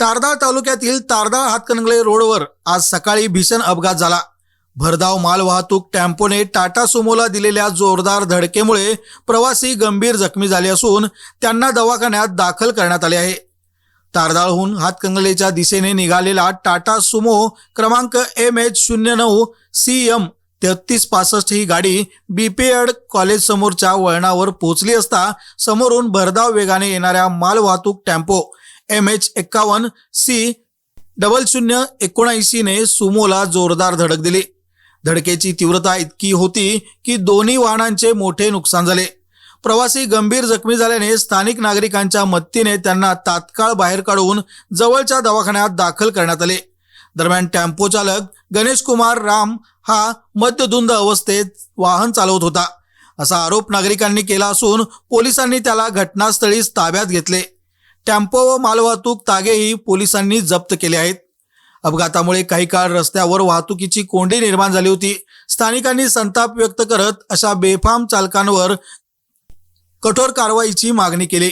तारदाळ तालुक्यातील तारदाळ हातकणंगले रोडवर आज सकाळी भीषण अपघात झाला. भरधाव मालवाहतूक टॅम्पोने टेम्पोने टाटा सुमोला दिलेल्या जोरदार धडकेमुळे प्रवासी गंभीर जखमी झाले असून त्यांना दवाखान्यात दाखल करण्यात आले आहे. तारदाळहून हातकंगलेच्या दिशेने निघालेला टाटा सुमो क्रमांक एम एच शून्य नऊ सी एम तेहतीस पासष्ट ही गाडी बीपीएड कॉलेज समोरच्या वळणावर पोहोचली असता समोरून भरधाव वेगाने येणाऱ्या मालवाहतूक टेम्पो एम एच एक्कावन्न सी डबल शून्य एकोणऐंशीने सुमोला जोरदार धडक दिली. धडकेची तीव्रता इतकी होती की दोन्ही वाहनांचे मोठे नुकसान झाले. प्रवासी गंभीर जखमी झाल्याने स्थानिक नागरिकांच्या मदतीने त्यांना तात्काळ बाहेर काढून जवळच्या दवाखान्यात दाखल करण्यात आले. दरम्यान टेम्पो चालक गणेश कुमार राम हा मद्यधुंद अवस्थेत वाहन चालवत होता. असा आरोप नागरिकांनी केला असून पोलिसांनी त्याला घटनास्थळीच ताब्यात घेतले. टेम्पो व मालवाहतूक तागेही पोलिसांनी जप्त केले आहेत. अपघातामुळे काही काळ रस्त्यावर वाहतुकीची कोंडी निर्माण झाली होती. स्थानिकांनी संताप व्यक्त करत अशा बेफाम चालकांवर कठोर कारवाईची मागणी केली.